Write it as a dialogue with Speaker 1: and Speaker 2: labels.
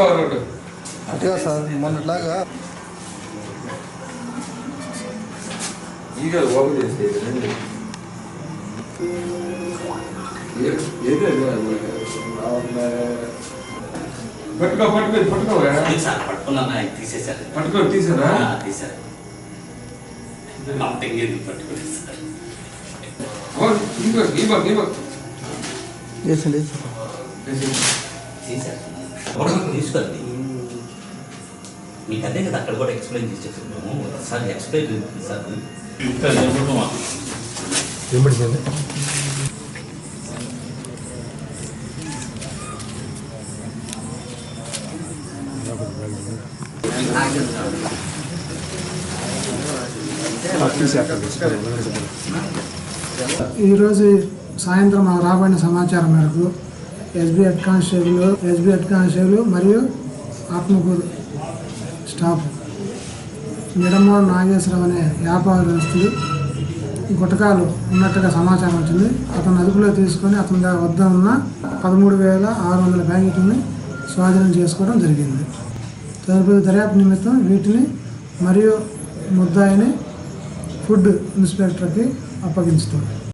Speaker 1: Forward
Speaker 2: అటుగా sir మొన్నట్లాగా
Speaker 1: ఈగ open చేస్తే రండి పట్టుకో
Speaker 3: పట్టుకో పట్టుకో పట్టుకున్నా తీసేసారు
Speaker 1: పట్టుకో తీసారా
Speaker 3: తీసారు పట్టుకోలేదు సార్
Speaker 1: ఇంకో ఇంకో ఇంకో
Speaker 2: చేసండి
Speaker 3: చేసండి చేశారు కూడా తీసుకోండి మీకు అదే కదా అక్కడ కూడా ఎక్స్ప్లెయిన్ చేసేసాము సార్. ఎక్స్ప్లెయిన్ సార్
Speaker 4: ఈరోజు సాయంత్రం మాకు రాబడిన సమాచారం మేరకు SB head constable SB head constable మరియు ఆత్మకూరు స్టాఫ్. నిడమూరు నాగేశ్వరం అనే వ్యాపారస్తులు గుటకాలు ఉన్నట్టుగా సమాచారం వచ్చింది. అతను అదుపులో తీసుకొని అతని వద్ద ఉన్న పదమూడు వేల ఆరు వందల ప్యాకెట్లని స్వాధీనం చేసుకోవడం జరిగింది. తదుపరి దర్యాప్తు నిమిత్తం వీటిని మరియు ముద్దాయిని ఫుడ్ ఇన్స్పెక్టర్కి అప్పగించుతాం